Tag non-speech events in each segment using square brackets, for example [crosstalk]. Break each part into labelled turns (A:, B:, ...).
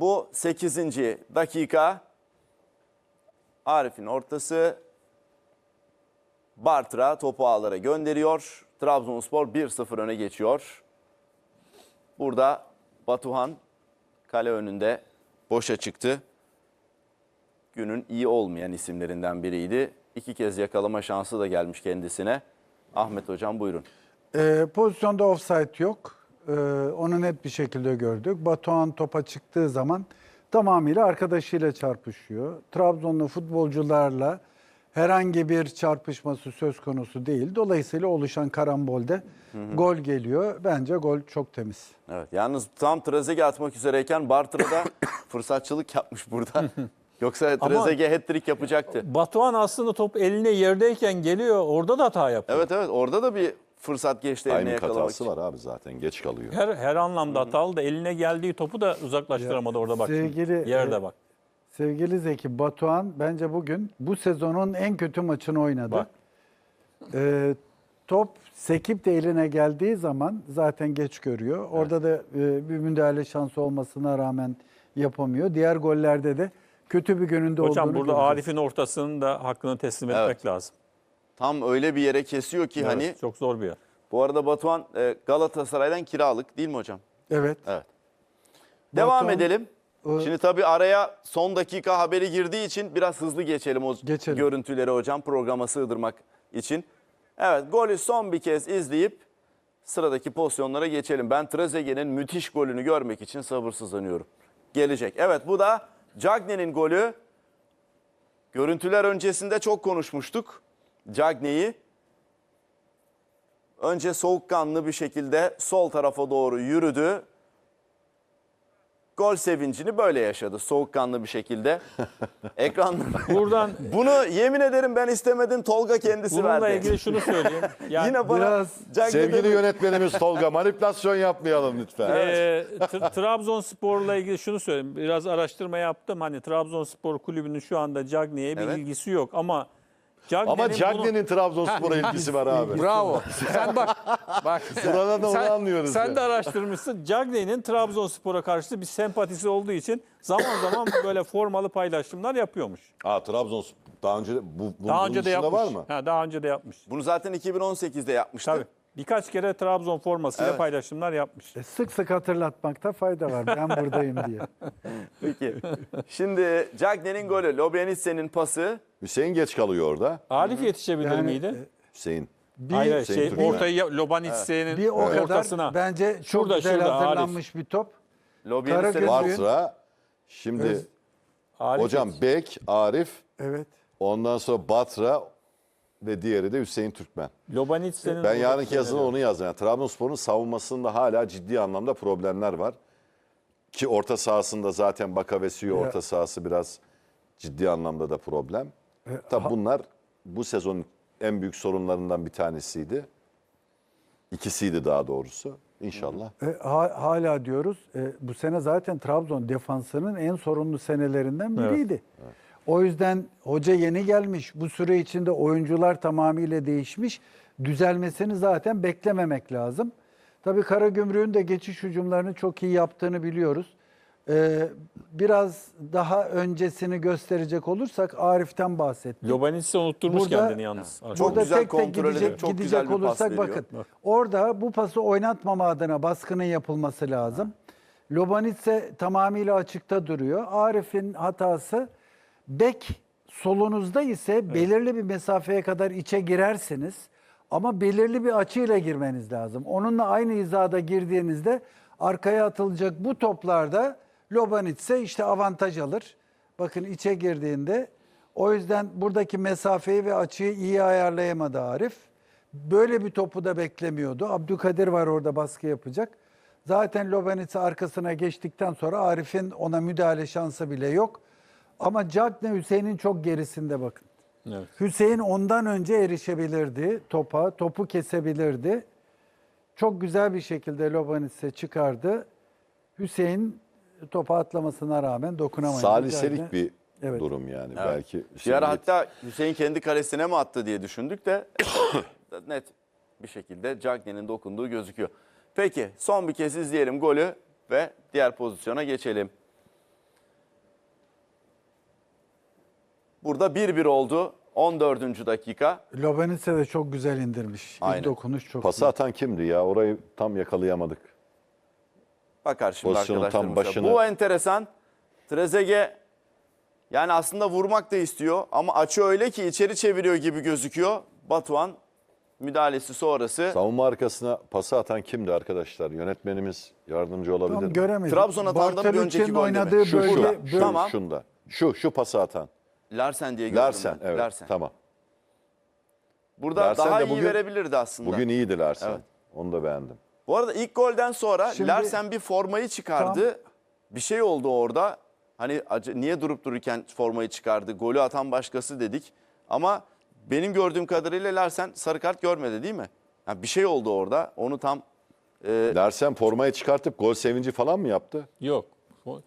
A: bu 8. dakika Arif'in ortası Bartra topu ağlara gönderiyor. Trabzonspor 1-0 öne geçiyor. Burada Batuhan kale önünde boşa çıktı. Günün iyi olmayan isimlerinden biriydi. İki kez yakalama şansı da gelmiş kendisine. Ahmet Hocam buyurun.
B: Ee, pozisyonda offside yok. Ee, onu net bir şekilde gördük. Batuhan topa çıktığı zaman tamamıyla arkadaşıyla çarpışıyor. Trabzonlu futbolcularla herhangi bir çarpışması söz konusu değil. Dolayısıyla oluşan karambolde gol geliyor. Bence gol çok temiz.
A: Evet. Yalnız tam Trezeguet atmak üzereyken Bartra'da [coughs] fırsatçılık yapmış burada. [laughs] Yoksa Trezeguet hat-trick yapacaktı.
C: Batuhan aslında top eline yerdeyken geliyor. Orada da hata yapıyor.
A: Evet evet orada da bir fırsat geçti eline
D: Timing
A: yakalamak
D: hatası
A: için.
D: var abi zaten geç kalıyor.
C: Her her anlamda hatalı da eline geldiği topu da uzaklaştıramadı orada bak. şimdi.
B: sevgili-
C: Yerde
B: e,
C: bak.
B: Sevgili Zeki Batuhan bence bugün bu sezonun en kötü maçını oynadı.
C: Bak.
B: Ee, top sekip de eline geldiği zaman zaten geç görüyor. Orada da e, bir müdahale şansı olmasına rağmen yapamıyor. Diğer gollerde de kötü bir gününde
C: Hocam
B: olduğunu
C: burada
B: göreceğiz.
C: Arif'in ortasının da hakkını teslim
A: Evet.
C: etmek lazım.
A: Tam öyle bir yere kesiyor ki
C: Evet,
A: hani
C: çok zor bir yer.
A: bu arada Batuhan e, Galatasaray'dan kiralık değil mi hocam?
B: Evet.
A: Evet. Devam
B: Batuhan-
A: edelim.
B: O-
A: Şimdi tabii araya son dakika haberi girdiği için biraz hızlı geçelim o
B: Geçelim.
A: görüntüleri hocam programa sığdırmak için. Evet golü son bir kez izleyip sıradaki pozisyonlara geçelim. Ben Trezeguet'in müthiş golünü görmek için sabırsızlanıyorum. Gelecek. Evet bu da Cagney'in golü. Görüntüler öncesinde çok konuşmuştuk. Cagney'i önce soğukkanlı bir şekilde sol tarafa doğru yürüdü. Gol sevincini böyle yaşadı soğukkanlı bir şekilde. [laughs] Ekranlar.
C: Buradan [laughs]
A: Bunu yemin ederim ben istemedim Tolga kendisi
C: bununla
A: verdi.
C: ilgili şunu söyleyeyim. [laughs] Yani
A: Yine bana
B: Biraz
A: Cagney
D: Sevgili
A: dedi.
D: yönetmenimiz Tolga manipülasyon yapmayalım lütfen.
C: Ee, T- Trabzonspor'la ilgili şunu söyleyeyim. Biraz araştırma yaptım. Hani Trabzonspor kulübünün şu anda Cagney'e bir
A: Evet.
C: ilgisi yok ama Cagney'nin
D: Ama
C: bunu-
D: Cagney'in Trabzonspor'a ilgisi var abi.
E: Bravo. Sen bak. Bak. [laughs]
D: Burada da onu anlıyoruz.
C: Sen
D: ya.
C: de araştırmışsın. Cagney'in Trabzonspor'a karşı bir sempatisi olduğu için zaman zaman [coughs] böyle formalı paylaşımlar yapıyormuş.
D: Aa Trabzonspor daha önce de bu bunun
C: Daha önce de yapmış.
D: var mı?
C: Ha, daha önce de yapmış.
A: Bunu zaten 2018'de yapmıştı.
C: Tabii. Birkaç kere Trabzon formasıyla
A: Evet.
C: paylaşımlar yapmış.
B: e, sık sık hatırlatmakta fayda var. Ben buradayım diye. [laughs]
A: Peki. Şimdi Cagney'in golü, Lobianitse'nin pası.
D: Hüseyin geç kalıyor orada.
C: Arif yetişebilir
B: Yani,
C: miydi?
D: Hüseyin.
B: Bir,
C: Hayır,
D: Hüseyin
C: şey,
D: Türkmen.
C: ortayı Lobanitse'nin
B: bir o
C: ortasına.
B: kadar bence çok
C: Şurada,
B: güzel
C: şurada, Arif.
B: hazırlanmış bir top. Karagöz-
D: Bartra. Şimdi
B: Öz-
C: Arif
D: hocam Bek, Arif,
B: Evet.
D: ondan sonra Batra ve diğeri de Hüseyin Türkmen.
C: Lobanitse'nin
D: Ben yarınki
C: seyrediyor.
D: onu yazdım. Yani Trabzonspor'un savunmasında hala ciddi anlamda problemler var. Ki orta sahasında zaten Bakavesiyo
B: Ya.
D: orta sahası biraz ciddi anlamda da problem. Tabi bunlar bu sezonun en büyük sorunlarından bir tanesiydi. İkisiydi daha doğrusu. İnşallah.
B: E, ha- hala diyoruz e, bu sene zaten Trabzon defansının en sorunlu senelerinden biriydi. O yüzden hoca yeni gelmiş. Bu süre içinde oyuncular tamamıyla değişmiş. Düzelmesini zaten beklememek lazım. Tabii Karagümrük'ün de geçiş hücumlarını çok iyi yaptığını biliyoruz. E, biraz daha öncesini gösterecek olursak Arif'ten bahsettik.
C: Lobanitse unutturmuş
B: Burada-
C: kendini yalnız.
A: Çok
B: Burada
A: güzel
B: tek tek
A: kontrol
B: gidecek,
A: çok
B: gidecek
A: güzel bir pas
B: olursak
A: veriyor.
B: bakın. Orada bu pası oynatmama adına baskının yapılması lazım. Lobanitse tamamıyla açıkta duruyor. Arif'in hatası bek solunuzda ise belirli bir mesafeye kadar içe girersiniz. Ama belirli bir açıyla girmeniz lazım. Onunla aynı hizada girdiğinizde arkaya atılacak bu toplarda Lobanitse işte avantaj alır. Bakın içe girdiğinde o yüzden buradaki mesafeyi ve açıyı iyi ayarlayamadı Arif. Böyle bir topu da beklemiyordu. Abdülkadir var orada baskı yapacak. Zaten Lobanitse arkasına geçtikten sonra Arif'in ona müdahale şansı bile yok. Ama Cagne Hüseyin'in çok gerisinde bakın.
C: Evet.
B: Hüseyin ondan önce erişebilirdi topa, topu kesebilirdi. Çok güzel bir şekilde Lobanitse çıkardı. Hüseyin topa atlamasına rağmen dokunamayınca.
D: Saliselik bir
B: Evet.
D: durum yani.
A: Evet.
D: Belki
A: Bir ara hatta Hüseyin kendi kalesine mi attı diye düşündük de [coughs] net bir şekilde Cagney'in dokunduğu gözüküyor. Peki son bir kez izleyelim golü ve diğer pozisyona geçelim. Burada 1-1 oldu. 14. dakika.
B: Lobanitse de çok güzel indirmiş. İlk
A: Aynen.
B: dokunuş çok
D: Pası
B: iyi.
D: atan kimdi ya? Orayı tam yakalayamadık.
A: Bakar şimdi
D: Pozisyonun tam
A: arkadaşlarımıza.
D: başını-
A: Bu enteresan. Trezeguet yani aslında vurmak da istiyor ama açı öyle ki içeri çeviriyor gibi gözüküyor. Batuhan müdahalesi sonrası.
D: Savunma arkasına pası atan kimdi arkadaşlar? Yönetmenimiz yardımcı olabilir
B: Tam
D: mi?
B: göremedim.
A: Trabzon bir
B: Bartolucci'nin
A: önceki gol
B: oynadığı
A: demek.
D: Şu,
B: bölge,
D: şu, şu,
A: Tamam.
D: şunda. Şu, şu pası atan.
A: Larsen diye gördüm
D: Larsen,
A: ben.
D: evet.
A: Larsen.
D: Tamam.
A: Burada
D: Larsen
A: daha
D: de
A: iyi
D: bugün-
A: verebilirdi aslında.
D: Bugün iyiydi Larsen.
A: Evet.
D: Onu da beğendim.
A: Bu arada ilk golden sonra
B: Şimdi-
A: Larsen bir formayı çıkardı. Bir şey oldu orada. Hani acı- niye durup dururken formayı çıkardı? Golü atan başkası dedik. Ama benim gördüğüm kadarıyla Larsen sarı kart görmedi değil mi? Yani bir şey oldu orada. Onu tam e,
D: Larsen formayı çıkartıp gol sevinci falan mı yaptı?
C: Yok. O-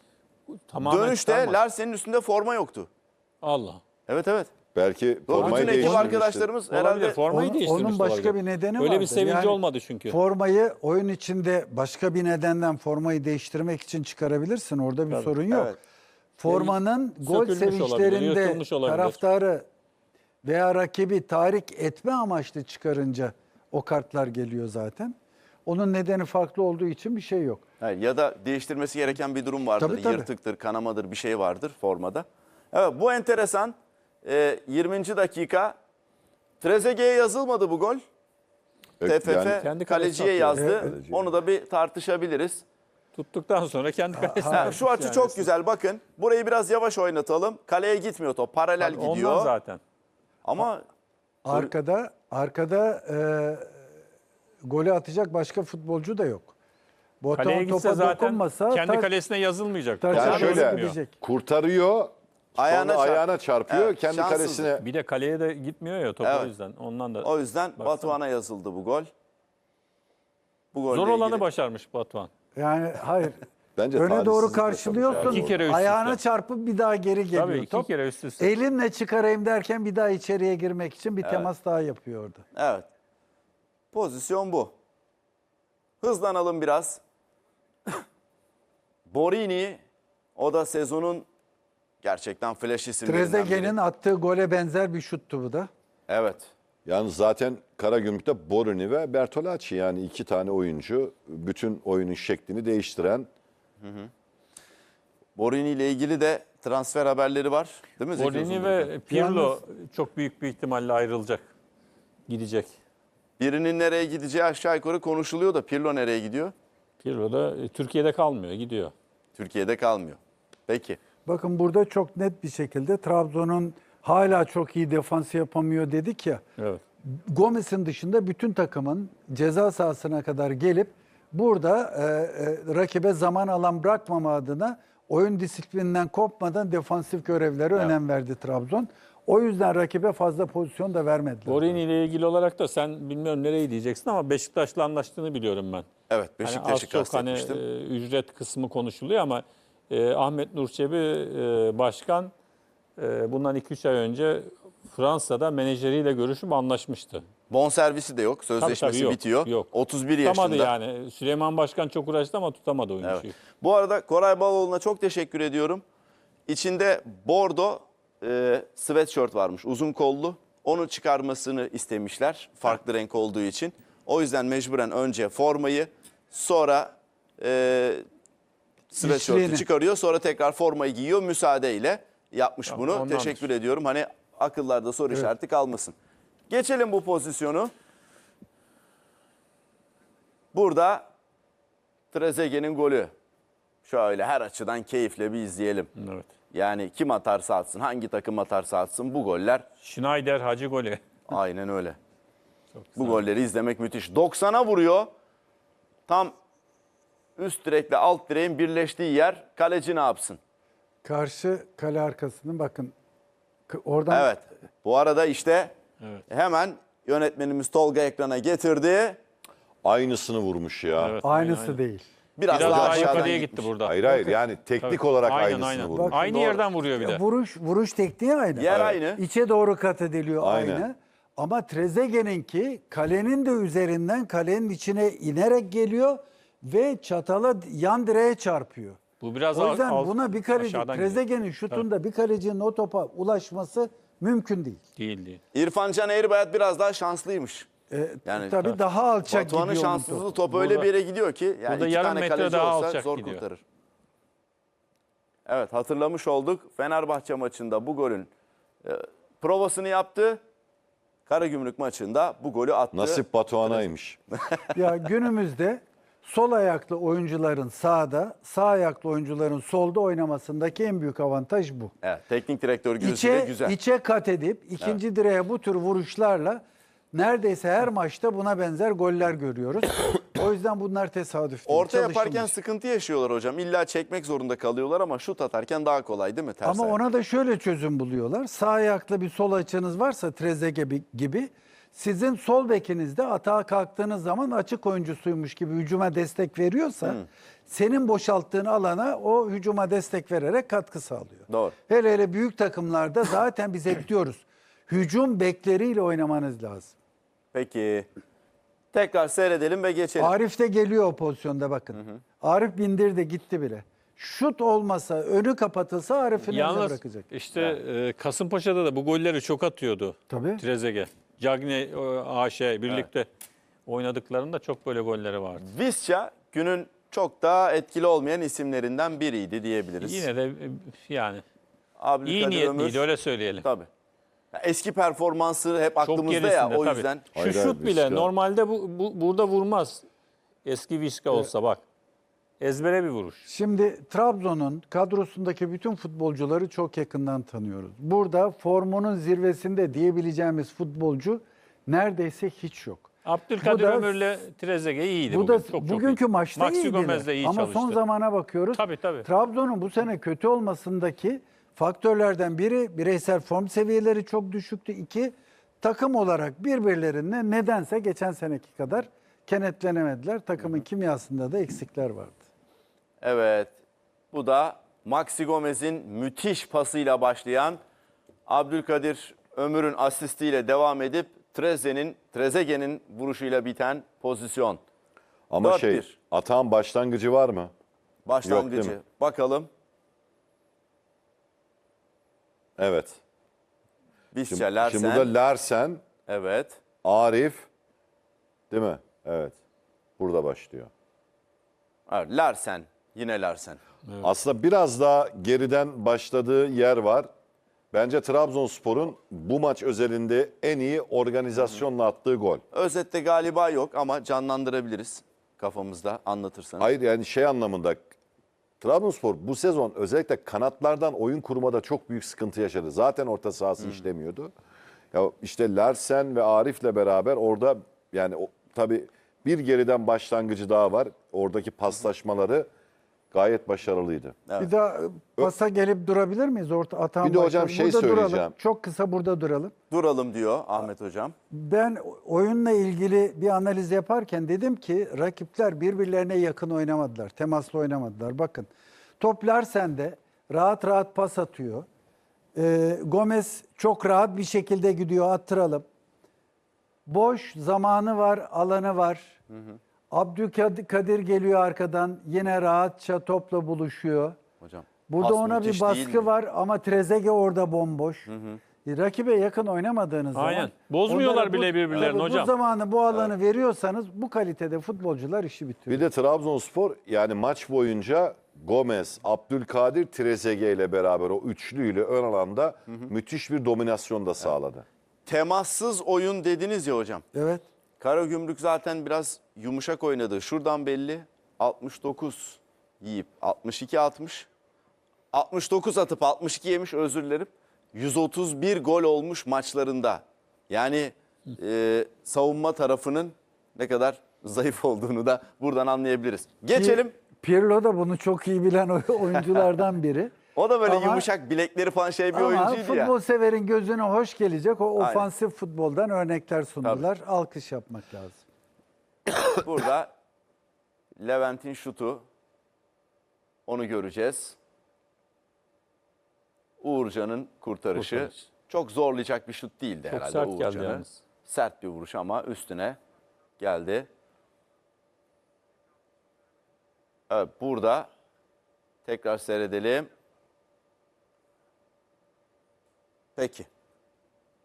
C: Tamamen
A: dönüşte. Larsen'in üstünde forma yoktu.
C: Allah.
A: Evet evet.
D: Belki
A: Doğru,
D: formayı
A: bütün ekip
D: değiştirmiştir.
A: arkadaşlarımız
C: Olabilir.
A: herhalde
C: Formayı
B: Onun-
C: değiştirmiş
B: onun başka
C: olabilir.
B: bir nedeni
C: Öyle bir
B: vardır.
C: sevinci
B: Yani
C: olmadı çünkü.
B: Formayı oyun içinde başka bir nedenden formayı değiştirmek için çıkarabilirsin. Orada bir sorun yok.
A: Evet.
B: Formanın gol
C: sökülmüş olabilir,
B: sevinçlerinde
C: yırtılmış olabilir.
B: taraftarı veya rakibi tahrik etme amaçlı çıkarınca o kartlar geliyor zaten. Onun nedeni farklı olduğu için bir şey yok.
A: Hayır, ya da değiştirmesi gereken bir durum vardır.
B: Tabii, tabii.
A: Yırtıktır, kanamadır bir şey vardır formada. Evet bu enteresan. Ee, 20. dakika. Trezeguet'e yazılmadı bu gol. TFF
D: yani
C: Kendi
A: kaleciye yazdı.
D: Evet, kaleciye.
A: Onu da bir tartışabiliriz.
C: Tuttuktan sonra kendi kalesine.
A: Ha, şu açı
C: Yani.
A: çok güzel bakın. Burayı biraz yavaş oynatalım. Kaleye gitmiyor top. Paralel
C: Ondan
A: gidiyor.
C: zaten.
A: Ama
B: Arkada arkada e, golü atacak başka futbolcu da yok.
C: Kaleye
B: Botan
C: gitse
B: topa
C: zaten
B: dokunmasa
C: kendi kalesine yazılmayacak.
D: Yani şöyle
B: gidecek.
D: kurtarıyor,
A: Ayağına
D: sonra
A: çarp-
D: ayağına çarpıyor,
A: Evet,
D: kendi
A: şanssız.
D: kalesine
C: Bir de kaleye de gitmiyor ya top
A: Evet.
C: o yüzden. Ondan da
A: o yüzden
C: Baksana.
A: Batuhan'a yazıldı bu gol. Bu golle
C: zor olanı
A: ilgili-
C: başarmış Batuhan.
B: Yani hayır. [laughs]
D: bence
B: Öne doğru
D: talihsizlik
B: karşılıyorsun.
C: İki kere üst
B: ayağına
C: üste.
B: çarpıp bir daha geri geliyor
C: Tabii iki
B: top.
C: kere üst üste.
B: Elinle çıkarayım derken bir daha içeriye girmek için bir temas daha yapıyor orada.
A: Evet. Pozisyon bu. Hızlanalım biraz. [coughs] Borini o da sezonun gerçekten flash isimlerinden
B: Trezeguet'in attığı gole benzer bir şuttu bu da.
A: Evet.
D: Yalnız zaten Karagümrük'te Borini ve Bertolacci yani iki tane oyuncu bütün oyunun şeklini değiştiren
A: Borini ile ilgili de transfer haberleri var. Değil mi
C: Borini ve Pirlo çok büyük bir ihtimalle ayrılacak. Gidecek.
A: Birinin nereye gideceği aşağı yukarı konuşuluyor da Pirlo nereye gidiyor?
C: Pirlo da e, Türkiye'de kalmıyor, gidiyor.
A: Türkiye'de kalmıyor. Peki.
B: Bakın burada çok net bir şekilde Trabzon'un hala çok iyi defans yapamıyor dedik ya.
C: Evet.
B: Gomez'in dışında bütün takımın ceza sahasına kadar gelip burada e, e, rakibe zaman alan bırakmama adına oyun disiplininden kopmadan defansif görevlere önem verdi Trabzon. O yüzden rakibe fazla pozisyon da vermediler.
C: Borini ile ilgili olarak da sen bilmiyorum nereyi diyeceksin ama Beşiktaş'la anlaştığını biliyorum ben.
A: Evet
C: Hani
A: Beşiktaş'ı
C: hani
A: kastetmiştim.
C: e, ücret kısmı konuşuluyor ama e, Ahmet Nur Çebi e, başkan e, bundan 2-3 ay önce Fransa'da menajeriyle görüşüp anlaşmıştı.
A: Bon servisi de yok. Sözleşmesi
C: tabii, yok,
A: bitiyor.
C: yok.
A: 31 yaşında.
C: Tutamadı yani. Süleyman Başkan çok uğraştı ama tutamadı oyuncuyu.
A: Evet. Bu arada Koray Baloğlu'na çok teşekkür ediyorum. İçinde bordo e, sweatshirt varmış uzun kollu. Onu çıkarmasını istemişler farklı renk olduğu için. O yüzden mecburen önce formayı sonra e, sweatshirt'ü çıkarıyor. Sonra tekrar formayı giyiyor müsaadeyle yapmış
C: Tamam,
A: bunu.
C: ondandır.
A: Teşekkür ediyorum. Hani akıllarda soru işareti kalmasın. Geçelim bu pozisyonu. Burada Trezeguet'in golü. Şöyle her açıdan keyifle bir izleyelim.
C: Evet.
A: Yani kim atarsa atsın, hangi takım atarsa atsın bu goller
C: Schneider Hacı golü.
A: aynen öyle. Bu golleri izlemek müthiş. 90'a vuruyor. Tam üst direkle alt direğin birleştiği yer kaleci ne yapsın?
B: Karşı kale arkasının bakın oradan
A: Evet. Bu arada işte hemen yönetmenimiz Tolga ekrana getirdi.
D: aynısını vurmuş ya.
C: Evet.
B: aynısı değil.
A: Biraz,
C: Biraz
A: daha,
C: daha
A: aşağıdan
C: yukarıya
A: gitmiş.
C: gitti burada.
D: Hayır hayır yani teknik
C: Tabii.
D: olarak
C: Aynen,
D: aynısını
C: aynen.
D: vurmuş.
C: Aynı
B: doğru.
C: yerden vuruyor bir de.
B: Vuruş vuruş tekniği aynı.
A: Yer aynı.
B: İçe doğru kat ediliyor
D: Aynen.
B: aynı. Ama Trezeguet'inki kalenin de üzerinden kalenin içine inerek geliyor ve çatala yan direğe çarpıyor.
C: Bu biraz
B: O yüzden
C: alt-
B: buna bir kaleci. Trezeguet'in şutunda bir kalecinin o topa ulaşması mümkün değil.
C: Değil değil.
A: İrfan Can Eğribayat biraz daha şanslıymış.
B: Ee,
A: Yani
B: tabii daha alçak
A: Batuhan'ın
B: gidiyor onun
A: şanssızlığı
B: top.
A: top öyle bir yere gidiyor ki yani
C: burada
A: iki
C: yarım
A: tane
C: metre
A: kaleci
C: daha
A: olsa
C: alçak
A: zor
C: gidiyor.
A: kurtarır. Evet hatırlamış olduk. Fenerbahçe maçında bu golün e, provasını yaptı. Karagümrük maçında bu golü attı.
D: Nasip Batuhan'aymış.
B: Ya günümüzde sol ayaklı oyuncuların sağda, sağ ayaklı oyuncuların solda oynamasındaki en büyük avantaj bu.
A: Evet, teknik direktör gözüyle
B: İçe,
A: güzel.
B: içe kat edip ikinci direğe bu tür vuruşlarla neredeyse her maçta buna benzer goller görüyoruz. o yüzden bunlar tesadüf değil.
A: Orta yaparken
B: çalışılmış.
A: sıkıntı yaşıyorlar hocam. İlla çekmek zorunda kalıyorlar ama şut atarken daha kolay değil mi? Ters
B: Ama
A: ayak.
B: ona da şöyle çözüm buluyorlar. Sağ ayaklı bir sol açınız varsa Trezeguet gibi- gibi sizin sol bekinizde atağa kalktığınız zaman açık oyuncusuymuş gibi hücuma destek veriyorsa senin boşalttığın alana o hücuma destek vererek katkı sağlıyor.
A: Doğru.
B: Hele hele büyük takımlarda zaten biz hep diyoruz. Hücum bekleriyle oynamanız lazım.
A: Peki. Tekrar seyredelim ve geçelim.
B: Arif de geliyor o pozisyonda bakın. Arif bindirdi gitti bile. Şut olmasa, önü kapatılsa Arif'in eline
C: Yalnız
B: bırakacak.
C: işte e, Kasımpaşa'da da bu golleri çok atıyordu.
B: Tabii.
C: Trezeguet. Cagne, e, AŞ birlikte oynadıklarında çok böyle golleri vardı.
A: Visca günün çok daha etkili olmayan isimlerinden biriydi diyebiliriz.
C: Yine de e, yani
A: Abdülkadir
C: iyi niyetliydi
A: Ömür-
C: öyle söyleyelim.
A: Tabii. Eski performansı hep
C: Çok
A: aklımızda
C: gerisinde
A: ya o
C: tabii.
A: yüzden.
C: Şu
D: Hayır,
C: şut bile
D: Vizca.
C: normalde bu, bu burada vurmaz. Eski Vizca olsa bak. Ezbere bir vuruş.
B: Şimdi Trabzon'un kadrosundaki bütün futbolcuları çok yakından tanıyoruz. Burada formunun zirvesinde diyebileceğimiz futbolcu neredeyse hiç yok.
C: Abdülkadir
B: Bu da-
C: Ömür'le Trezeguet iyiydi
B: Bu
C: bugün.
B: da
C: çok, çok
B: bugünkü
C: iyi.
B: maçta
C: Maxi
B: iyiydiler.
C: Gomez de iyi
B: Ama
C: çalıştı.
B: son zamana bakıyoruz.
C: Tabii, tabii.
B: Trabzon'un bu sene kötü olmasındaki faktörlerden biri bireysel form seviyeleri çok düşüktü. İki takım olarak birbirlerine nedense geçen seneki kadar kenetlenemediler. Takımın kimyasında da eksikler vardı.
A: Evet. Bu da Maxi Gomez'in müthiş pasıyla başlayan Abdülkadir Ömür'ün asistiyle devam edip Treze'nin Trezeguet'in vuruşuyla biten pozisyon.
D: Ama
A: 4-1.
D: şey atağın başlangıcı var mı?
A: Başlangıcı.
D: Yok?
A: Bakalım.
D: Evet.
A: Visca,
D: Şimdi,
A: Larsen.
D: şimdi burada Larsen,
A: Evet.
D: Arif değil mi? Evet. Burada başlıyor.
A: evet. Larsen. Yine Larsen.
D: Aslında biraz daha geriden başladığı yer var. Bence Trabzonspor'un bu maç özelinde en iyi organizasyonla attığı gol.
A: Özette galiba yok ama canlandırabiliriz kafamızda anlatırsanız.
D: Hayır yani şey anlamında Trabzonspor bu sezon özellikle kanatlardan oyun kurmada çok büyük sıkıntı yaşadı. Zaten orta sahası işlemiyordu. Ya işte Larsen ve Arif'le beraber orada yani o, tabii bir geriden başlangıcı daha var. Oradaki paslaşmaları gayet başarılıydı.
B: Bir daha e, pasa gelip durabilir miyiz? Orta atağın
D: Bir de hocam şey
B: Burada duralım.
D: söyleyeceğim.
B: Çok kısa burada duralım.
A: Duralım diyor Ahmet Hocam.
B: Ben oyunla ilgili bir analiz yaparken dedim ki rakipler birbirlerine yakın oynamadılar. Temaslı oynamadılar. Bakın top Larsen'de rahat rahat pas atıyor. Ee, Gomez çok rahat bir şekilde gidiyor attıralım. Boş zamanı var, alanı var. Abdülkadir geliyor arkadan yine rahatça topla buluşuyor.
A: Hocam.
B: Burada
A: pas
B: ona bir
A: müthiş değil
B: baskı
A: mi?
B: var ama Trezeguet orada bomboş. E, Rakibe yakın oynamadığınız
C: Aynen.
B: zaman
C: Bozmuyorlar
B: onlara
C: bile birbirlerini hocam.
B: Bu zamanı bu alanı veriyorsanız bu kalitede futbolcular işi bitiriyor.
D: Bir de Trabzonspor yani maç boyunca Gomez, Abdülkadir, Trezeguet ile beraber o üçlüyle ön alanda müthiş bir dominasyon da sağladı.
A: Temassız oyun dediniz ya hocam.
B: Evet.
A: Karagümrük zaten biraz yumuşak oynadı. Şuradan belli 69 yiyip 62 atmış. 69 atıp 62 yemiş özür dilerim. 131 gol olmuş maçlarında. Yani e, savunma tarafının ne kadar zayıf olduğunu da buradan anlayabiliriz. Geçelim.
B: Pirlo da bunu çok iyi bilen oy- oyunculardan biri. [laughs]
A: O da böyle
B: Ama-
A: yumuşak bilekleri falan şey bir
B: Ama
A: oyuncuydu ya.
B: futbol severin gözüne hoş gelecek o
A: Aynen.
B: ofansif futboldan örnekler sundular. Alkış yapmak lazım. [coughs]
A: Burada Levent'in şutu. Onu göreceğiz. Uğurcan'ın kurtarışı.
C: Kurtarış.
A: Çok zorlayacak bir şut değildi
C: Çok
A: herhalde
C: sert geldi
A: Uğurcan'ı.
C: yalnız.
A: Sert bir vuruş ama üstüne geldi. Evet burada Tekrar seyredelim. Peki.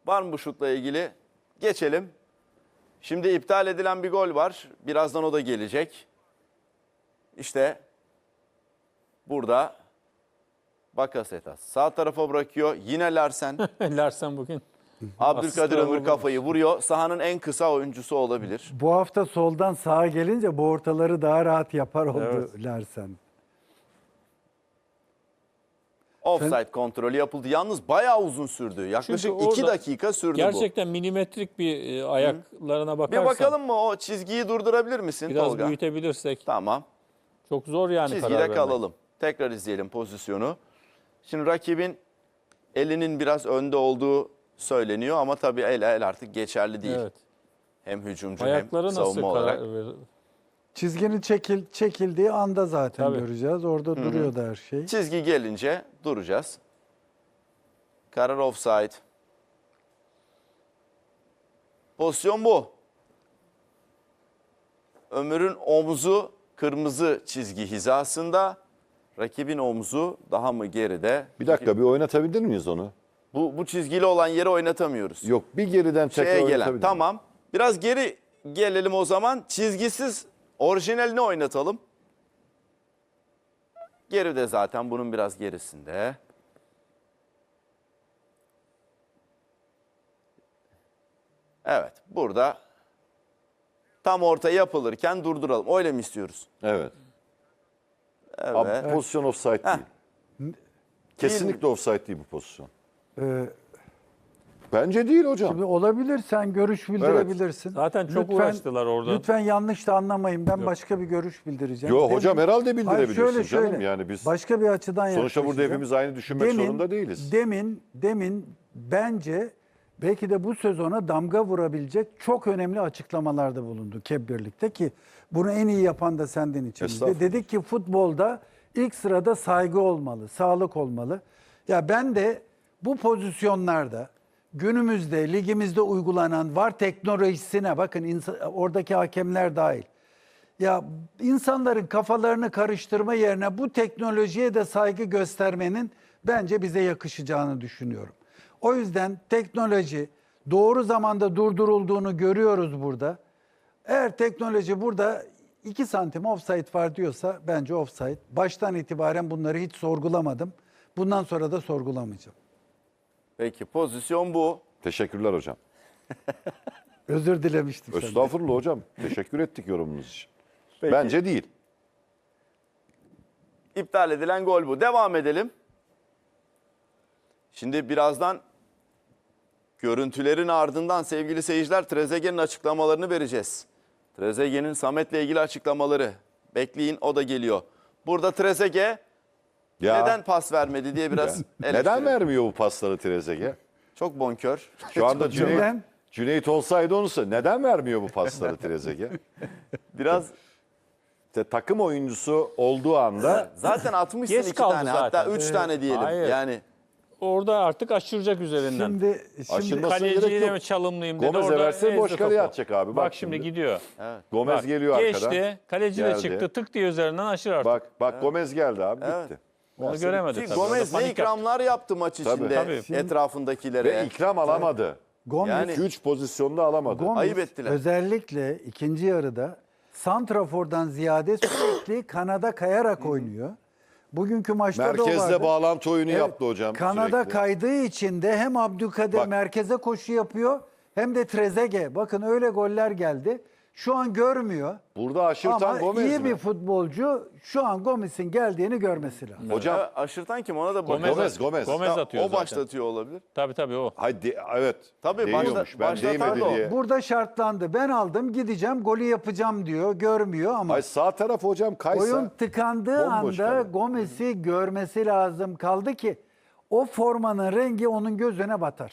A: Var mı bu şutla ilgili? Geçelim. Şimdi iptal edilen bir gol var. Birazdan o da gelecek. İşte burada Bakasetas sağ tarafa bırakıyor. Yine Larsen. [laughs]
C: Larsen bugün
A: Abdülkadir Ömür kafayı vuruyor. Sahanın en kısa oyuncusu olabilir.
B: Bu hafta soldan sağa gelince bu ortaları daha rahat yapar oldu
C: Evet.
B: Larsen.
A: Offside kontrolü yapıldı. Yalnız bayağı uzun sürdü. Yaklaşık
C: Çünkü
A: 2
C: orada
A: dakika sürdü bu.
C: gerçekten milimetrik bir e, ayaklarına
A: Bir
C: bakarsan
A: bakalım mı o çizgiyi durdurabilir misin
C: biraz
A: Tolga?
C: büyütebilirsek
A: Tamam.
C: çok zor yani karar
A: Çizgide
C: vermek.
A: kalalım. Tekrar izleyelim pozisyonu. Şimdi rakibin elinin biraz önde olduğu söyleniyor ama tabii el el artık geçerli değil.
C: Evet.
A: Hem hücumcu
C: Ayakları
A: hem savunma olarak.
C: karar?
B: Çizginin çekil, çekildiği anda zaten
C: Tabii.
B: göreceğiz. Orada duruyordu her şey.
A: Çizgi gelince duracağız. Karar offside. Pozisyon bu. Ömür'ün omzu kırmızı çizgi hizasında. Rakibin omzu daha mı geride?
D: Bir dakika bir oynatabilir miyiz onu?
A: Bu, bu çizgili olan yere oynatamıyoruz.
D: Yok bir geriden tekrar
A: Şeye gelen.
D: oynatabilir?
A: Tamam. Biraz geri gelelim o zaman. Çizgisiz orijinalini oynatalım. Geride zaten bunun biraz gerisinde. Evet burada tam orta yapılırken durduralım. Öyle mi istiyoruz?
D: Evet.
A: Evet.
D: Abi pozisyon offside değil. Kesinlikle offside değil bu pozisyon.
B: Ee,
D: Bence değil hocam.
B: Şimdi olabilir sen görüş bildirebilirsin.
C: Zaten çok uğraştılar orada.
B: Lütfen yanlış da anlamayın. Ben başka bir görüş bildireceğim.
D: Yo
B: Demin-
D: hocam herhalde
B: Hayır,
D: bildirebilirsin
B: şöyle,
D: canım.
B: şöyle.
D: Yani biz
B: başka bir açıdan
D: sonuçta burada hepimiz aynı düşünmek zorunda değiliz.
B: Demin, demin bence belki de bu sezona damga vurabilecek çok önemli açıklamalarda bulundu hep birlikte ki bunu en iyi yapan da sendin içimizde. Dedik ki futbolda ilk sırada saygı olmalı, sağlık olmalı. Ya ben de bu pozisyonlarda günümüzde ligimizde uygulanan var teknolojisine bakın oradaki hakemler dahil. Ya insanların kafalarını karıştırma yerine bu teknolojiye de saygı göstermenin bence bize yakışacağını düşünüyorum. O yüzden teknoloji doğru zamanda durdurulduğunu görüyoruz burada. Eğer teknoloji burada 2 santim offside var diyorsa bence offside. Baştan itibaren bunları hiç sorgulamadım. Bundan sonra da sorgulamayacağım.
A: Peki pozisyon bu.
D: Teşekkürler hocam. [laughs]
B: Özür dilemiştim senden.
D: Estağfurullah hocam. Teşekkür ettik yorumunuz için.
A: Peki.
D: Bence değil.
A: İptal edilen gol bu. Devam edelim. Şimdi birazdan görüntülerin ardından sevgili seyirciler Trezeguet'in açıklamalarını vereceğiz. Trezeguet'in Samet'le ilgili açıklamaları. Bekleyin o da geliyor. Burada Trezeguet
D: Ya,
A: neden pas vermedi diye biraz
D: neden
A: eleştirelim.
D: vermiyor bu pasları Trezeguet?
A: Çok bonkör.
D: Şu anda Cüneyt,
B: Neden?
D: Cüneyt olsaydı onunsa neden vermiyor bu pasları Trezeguet?
A: Biraz
D: İşte takım oyuncusu olduğu anda
A: zaten atmışsın
C: Geç
A: iki
C: kaldı
A: tane
C: zaten.
A: hatta üç tane diyelim.
C: hayır.
A: Yani
C: Orada artık aşıracak üzerinden.
B: Şimdi, şimdi
D: Aşırması gerek
C: Kaleciyle
D: yok.
C: mi çalımlayayım dedi.
D: Gomez
C: orada
D: everse
C: ezdi
D: boş kaleye
C: topu.
D: atacak abi.
C: Bak,
D: Bak
C: şimdi,
D: şimdi.
C: gidiyor.
D: Gomez
C: Bak,
D: geliyor
C: geçti,
D: arkadan.
C: kaleci de
D: Geldi.
C: çıktı tık diye üzerinden aşır artık.
D: Bak bak Gomez geldi abi
A: Evet.
D: bitti.
C: Onu göremedi
A: Ki
C: tabii.
A: Gomez
C: Orada
A: ne
C: panik yaptı.
A: ikramlar yaptı maç
D: Tabii.
A: içinde
C: Tabii.
A: etrafındakilere.
D: Ve ikram alamadı.
B: Gomez,
A: Yani-
D: 2-3 pozisyonda alamadı.
B: Gomez
A: Ayıp ettiler.
B: özellikle ikinci yarıda Santrafor'dan ziyade sürekli [clears throat] kanada kayarak oynuyor. Bugünkü maçta da o
D: Merkezde
B: vardı.
D: bağlantı oyunu
B: Evet,
D: yaptı hocam.
B: Kanada
D: sürekli.
B: kaydığı için de hem Abdülkadir
D: Bak.
B: merkeze koşu yapıyor hem de Trezeguet. Bakın öyle goller geldi. Şu an görmüyor.
D: Burada aşırtan
B: Ama
D: Gomez
B: iyi
D: mi?
B: bir futbolcu şu an Gomez'in geldiğini görmesi lazım.
D: Hocam
A: Ya, aşırtan kim ona da
C: Gomez.
D: Gomez, Gomez.
C: Gomez
A: Ya,
C: atıyor
A: o
C: zaten.
A: başlatıyor olabilir.
C: Tabii tabii o.
D: Haydi evet.
A: Tabii,
D: Değiyormuş.
A: başla-
D: ben
A: başlatan
D: değmedi
A: da o.
D: diye.
B: Burada şartlandı. Ben aldım gideceğim golü yapacağım diyor. Görmüyor ama
D: Ay sağ taraf hocam kaysa.
B: oyun tıkandığı
D: bomboş
B: anda
D: kalır.
B: Gomez'i görmesi lazım. Kaldı ki o formanın rengi onun gözüne batar.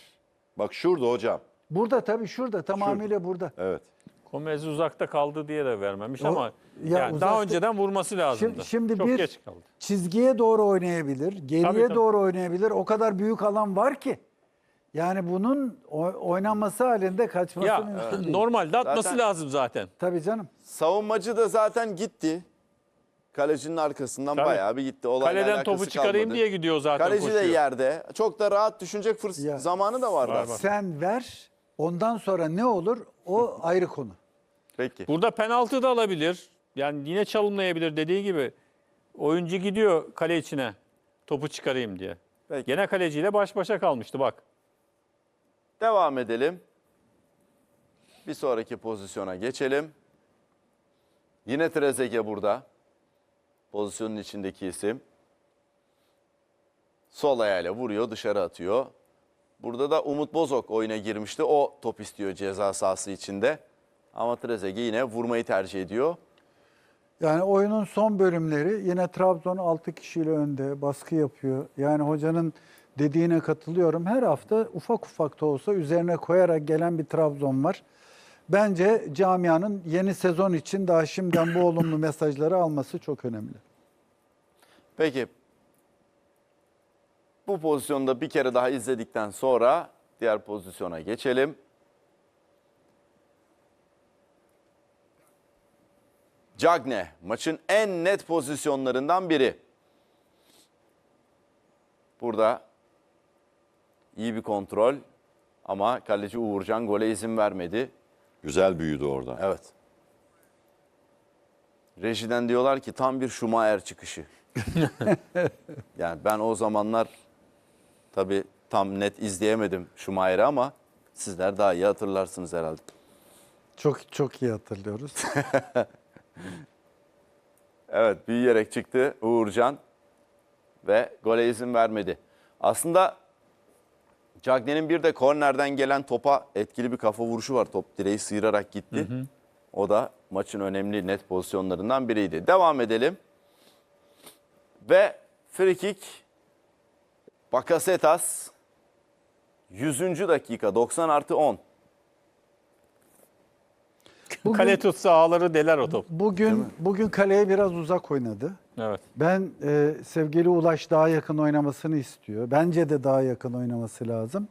D: Bak şurada hocam.
B: Burada tabii şurada tamamıyla burada.
D: Evet.
C: Gomez uzakta kaldı diye de vermemiş
B: O-
C: ama
B: ya
C: yani
B: uzakta-
C: daha önceden vurması lazımdı.
B: Şimdi, şimdi
C: Çok
B: bir
C: geç kaldı.
B: çizgiye doğru oynayabilir, geriye
C: Tabii, tabii.
B: doğru oynayabilir. O kadar büyük alan var ki. Yani bunun o- oynanması halinde kaçması
C: Ya
B: mümkün değil.
C: normalde atması
A: Zaten-
C: lazım zaten.
B: Tabii canım.
A: Savunmacı da zaten gitti. Kalecinin arkasından
C: Tabii.
A: bayağı bir gitti. Olayla
C: Kaleden
A: alakası
C: topu çıkarayım
A: kalmadı.
C: diye gidiyor zaten
A: Kaleci de
C: koşuyor.
A: yerde. Çok da rahat düşünecek fırs
B: Ya.
A: zamanı da vardı
C: Var,
A: aslında.
B: Sen ver. Ondan sonra ne olur? O ayrı konu.
A: Peki.
C: Burada penaltı da alabilir. Yani yine çalımlayabilir dediği gibi. Oyuncu gidiyor kale içine topu çıkarayım diye.
A: Peki.
C: Gene kaleciyle baş başa kalmıştı bak.
A: Devam edelim. Bir sonraki pozisyona geçelim. Yine Trezeguet burada. Pozisyonun içindeki isim. Sol ayağıyla vuruyor, dışarı atıyor. Burada da Umut Bozok oyuna girmişti. O top istiyor ceza sahası içinde. Ama Trezeguet yine vurmayı tercih ediyor.
B: Yani oyunun son bölümleri yine Trabzon 6 kişiyle önde baskı yapıyor. Yani hocanın dediğine katılıyorum. Her hafta ufak ufak da olsa üzerine koyarak gelen bir Trabzon var. Bence camianın yeni sezon için daha şimdiden bu olumlu mesajları alması çok önemli.
A: Peki. Bu pozisyonda bir kere daha izledikten sonra diğer pozisyona geçelim. Cagne maçın en net pozisyonlarından biri. Burada iyi bir kontrol ama kaleci Uğurcan gole izin vermedi.
D: Güzel büyüdü orada.
A: Evet. Rejiden diyorlar ki tam bir Schumacher çıkışı. [laughs] yani ben o zamanlar tabii tam net izleyemedim Schumacher'i ama sizler daha iyi hatırlarsınız herhalde.
B: Çok çok iyi hatırlıyoruz. [laughs]
A: Evet büyüyerek çıktı Uğurcan ve gole izin vermedi. Aslında Cagney'in bir de kornerden gelen topa etkili bir kafa vuruşu var. Top direği sıyırarak gitti. O da maçın önemli net pozisyonlarından biriydi. Devam edelim. Ve free kick Bakasetas 100. dakika 90 artı 10.
B: Bugün,
C: Kale tutsa ağları deler o top.
B: bugün, bugün kaleye biraz uzak oynadı.
C: Evet.
B: Ben e, sevgili Ulaş daha yakın oynamasını istiyor. Bence de daha yakın oynaması lazım.